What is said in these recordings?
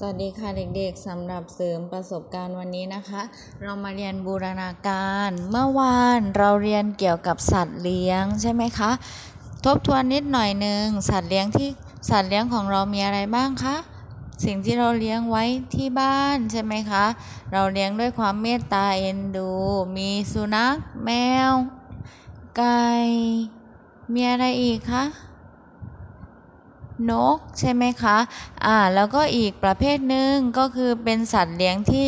สวัสดีค่ะเด็กๆสำหรับเสริมประสบการณ์วันนี้นะคะ เรามาเรียนบูรณาการ เมื่อวานเราเรียนเกี่ยวกับสัตว์เลี้ยงใช่ไหมคะ ทบทวนนิดหน่อยหนึ่งสัตว์เลี้ยงที่สัตว์เลี้ยงของเรามีอะไรบ้างคะสิ่งที่เราเลี้ยงไว้ที่บ้านใช่ไหมคะ เราเลี้ยงด้วยความเมตตาเอ็นดู มีสุนัขแมว ไก่มีอะไรอีกคะ นกใช่ไหมคะอ่าแล้วก็อีกประเภทหนึ่งก็คือเป็นสัตว์เลี้ยงที่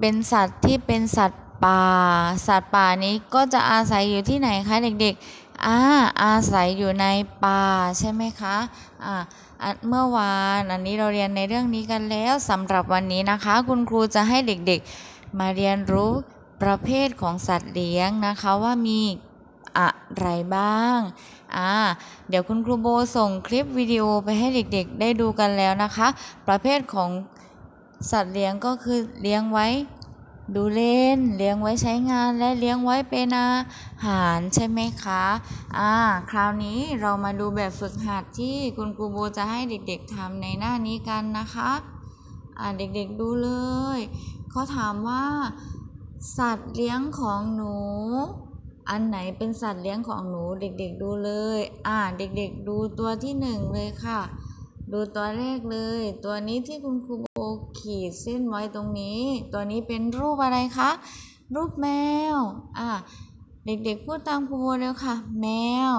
เป็นสัตว์ที่เป็นสัตว์ป่า สัตว์ป่านี้ก็จะอาศัยอยู่ที่ไหนคะเด็กๆอ่าอาศัยอยู่ในป่าใช่ไหมคะอ่าเมื่อวานอันนี้เราเรียนในเรื่องนี้กันแล้วสำหรับวันนี้นะคะ คุณครูจะให้เด็กๆมาเรียนรู้ประเภทของสัตว์เลี้ยงนะคะว่ามี อะไรบ้างอ่าเดี๋ยวคุณครูโบส่งคลิปวิดีโอไปให้เด็กๆ ได้ดูกันแล้วนะคะ ประเภทของสัตว์เลี้ยงก็คือเลี้ยงไว้ดูเล่น เลี้ยงไว้ใช้งานและเลี้ยงไว้เป็นอาหารใช่ไหมคะ อ่า คราวนี้เรามาดูแบบฝึกหัดที่คุณครูโบจะให้เด็กๆทำในหน้านี้กันนะคะ อ่า เด็กๆดูเลย เขาถามว่า สัตว์เลี้ยงของหนู อันไหนเป็นสัตว์เลี้ยงของหนูเด็กๆดูเลย อ่า เด็กๆดูตัวที่หนึ่งเลยค่ะ ดูตัวแรกเลย ตัวนี้ที่คุณครูโบขีดเส้นไว้ตรงนี้ ตัวนี้เป็นรูปอะไรคะ รูปแมว อ่า เด็กๆพูดตามครูโบเร็วค่ะ แมว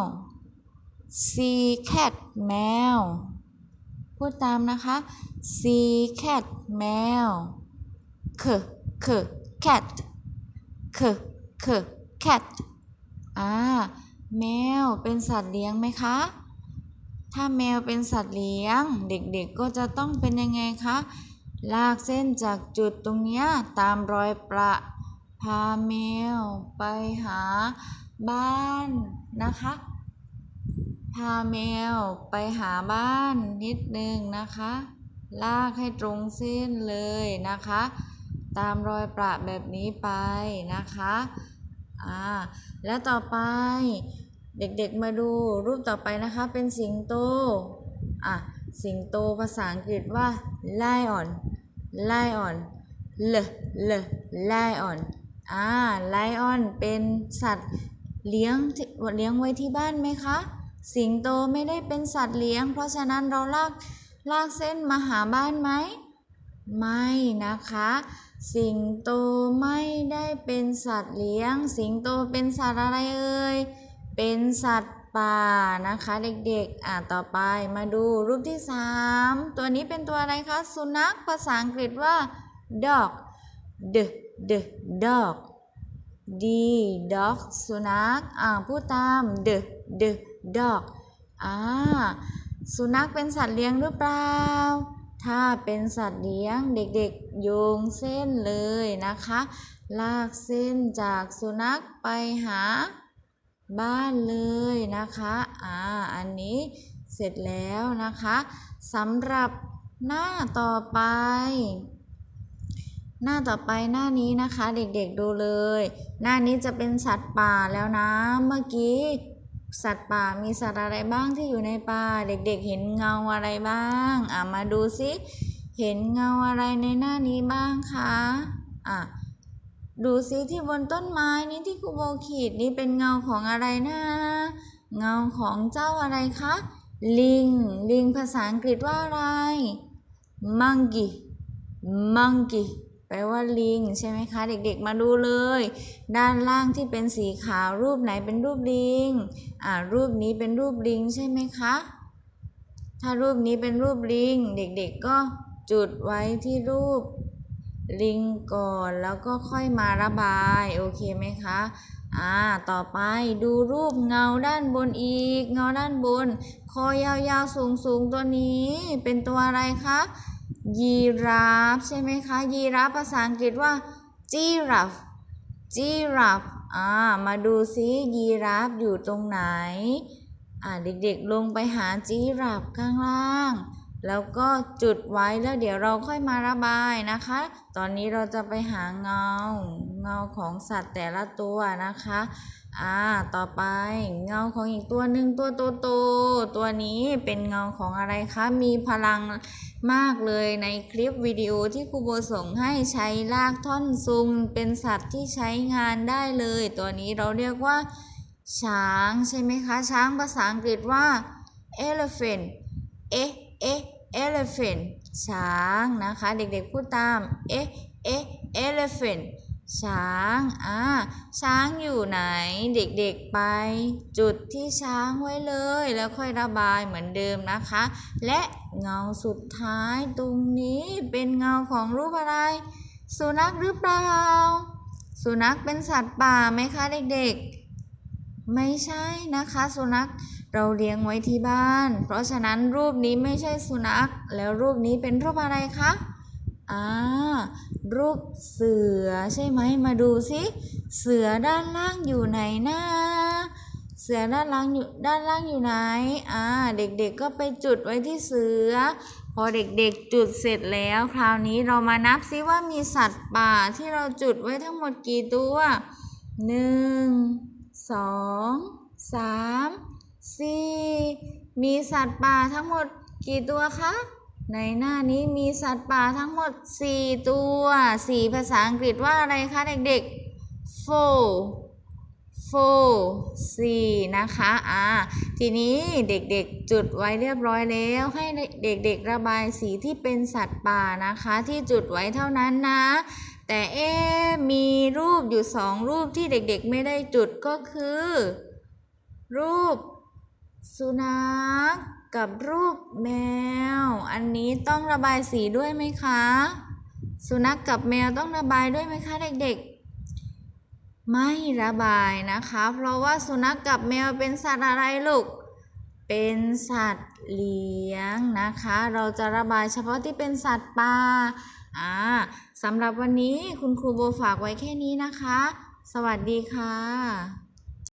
sea cat แมว พูดตามนะคะ sea cat แมว k k cat k k cat อ่าแมวเป็นสัตว์เลี้ยงไหมคะ ถ้าแมวเป็นสัตว์เลี้ยง เด็กๆก็จะต้องเป็นยังไงคะ ลากเส้นจากจุดตรงนี้ตามรอยประพาแมวไปหาบ้านนะคะ พาแมวไปหาบ้านนิดนึงนะคะ ลากให้ตรงเส้นเลยนะคะ ตามรอยประแบบนี้ไปนะคะ อ่าแล้วต่อไปเด็กๆมาดูรูปต่อไปนะคะเป็นสิงโตอะสิงโตภาษาอังกฤษว่า lion lion l l lion อ่า lion เป็นสัตว์เลี้ยงเลี้ยงไว้ที่บ้านไหมคะ สิงโตไม่ได้เป็นสัตว์เลี้ยง เพราะฉะนั้นเราลากลากเส้นมาหาบ้านไหม ไม่นะคะ สิงโตไม่ได้เป็นสัตว์เลี้ยง สิงโตเป็นสัตว์อะไรเอ่ย เป็นสัตว์ป่านะคะเด็กๆ อ่าต่อไปมาดูรูปที่สามตัวนี้เป็นตัวอะไรคะ สุนัขภาษาอังกฤษว่า dog d d dog d dog สุนัข อ่าพูดตาม d d dog อ่า สุนัขเป็นสัตว์เลี้ยงหรือเปล่า ถ้าเป็นสัตว์เลี้ยงเด็กๆโยงเส้นเลยนะคะ ลากเส้นจากสุนัขไปหาบ้านเลยนะคะอ่าอันนี้เสร็จแล้วนะคะสำหรับหน้าต่อไป หน้าต่อไปหน้านี้นะคะ เด็กๆดูเลย หน้านี้จะเป็นสัตว์ป่าแล้วนะเมื่อกี้ สัตว์ป่ามีสัตว์อะไรบ้างที่อยู่ในป่า เด็กๆ เห็นเงาอะไรบ้าง อะมาดูซิ เห็นเงาอะไรในหน้านี้บ้างคะ อะ ดูซิที่บนต้นไม้นี้ที่ครูโบขีดนี่เป็นเงาของอะไรนะ เงาของเจ้าอะไรคะ ลิง ลิงภาษาอังกฤษว่าอะไร monkey monkey แปลว่าลิงใช่ไหมคะ เด็กๆมาดูเลย ด้านล่างที่เป็นสีขาวรูปไหนเป็นรูปลิงอ่ารูปนี้เป็นรูปลิงใช่ไหมคะ ถ้ารูปนี้เป็นรูปลิง เด็กๆก็จุดไว้ที่รูปลิงก่อนแล้วก็ค่อยมาระบายโอเคไหมคะอ่าต่อไปดูรูปเงาด้านบนอีก เงาด้านบน คอยาวๆสูงๆตัวนี้เป็นตัวอะไรคะ ยีราฟใช่ไหมคะ ยีราฟภาษาอังกฤษว่าจีราฟจีราฟอ่ามาดูซิยีราฟอยู่ตรงไหน อ่าเด็กๆลงไปหาจีราฟข้างล่าง แล้วก็จุดไว้แล้วเดี๋ยวเราค่อยมาระบายนะคะ ตอนนี้เราจะไปหาเงา เงาของสัตว์แต่ละตัวนะคะ อ่า ต่อไปเงาของอีกตัวหนึ่งตัวโตโตๆตัวนี้เป็นเงาของอะไรคะ มีพลังมากเลยในคลิปวิดีโอที่ครูโบส่งให้ใช้ลากท่อนซุง เป็นสัตว์ที่ใช้งานได้เลย ตัวนี้เราเรียกว่า ช้างใช่ไหมคะ ช้างภาษาอังกฤษว่า elephant เอ๊ะเอ๊ะ elephant ช้างนะคะ เด็กๆพูดตาม เอ๊ะ เอ๊ะ elephant ช้าง อ่า ช้างอยู่ไหน เด็กๆไป จุดที่ช้างไว้เลย แล้วค่อยระบายเหมือนเดิมนะคะ และเงาสุดท้ายตรงนี้เป็นเงาของรูปอะไร สุนัขหรือเปล่า สุนัขเป็นสัตว์ป่าไหมคะเด็กๆ ไม่ใช่นะคะ สุนัข เราเลี้ยงไว้ที่บ้าน เพราะฉะนั้นรูปนี้ไม่ใช่สุนัข แล้วรูปนี้เป็นรูปอะไรคะ อ่า รูปเสือใช่ไหม มาดูสิเสือด้านล่างอยู่ไหนนะเสือด้านล่างอยู่ด้านล่างอยู่ไหน อ่า เด็กๆก็ไปจุดไว้ที่เสือ พอเด็กๆจุดเสร็จแล้ว คราวนี้เรามานับซิว่ามีสัตว์ป่าที่เราจุดไว้ทั้งหมดกี่ตัวหนึ่งสองสาม สี่มีสัตว์ป่าทั้งหมดกี่ตัวคะ ในหน้านี้มีสัตว์ป่าทั้งหมด 4 ตัว 4 ภาษาอังกฤษว่าอะไรคะเด็กๆ four four สี่นะคะอ่าทีนี้เด็กๆจุดไว้เรียบร้อยแล้ว ให้เด็กๆระบายสีที่เป็นสัตว์ป่านะคะ ที่จุดไว้เท่านั้นนะ แต่เอ๊มีรูปอยู่สองรูปที่เด็กๆไม่ได้จุดก็คือ รูป สุนัขกับรูปแมว อันนี้ต้องระบายสีด้วยไหมคะ สุนัขกับแมวต้องระบายด้วยไหมคะเด็กๆ ไม่ระบายนะคะ เพราะว่าสุนัขกับแมวเป็นสัตว์อะไรลูก เป็นสัตว์เลี้ยงนะคะ เราจะระบายเฉพาะที่เป็นสัตว์ป่า อ่าสำหรับวันนี้คุณครูโบฝากไว้แค่นี้นะคะ สวัสดีค่ะ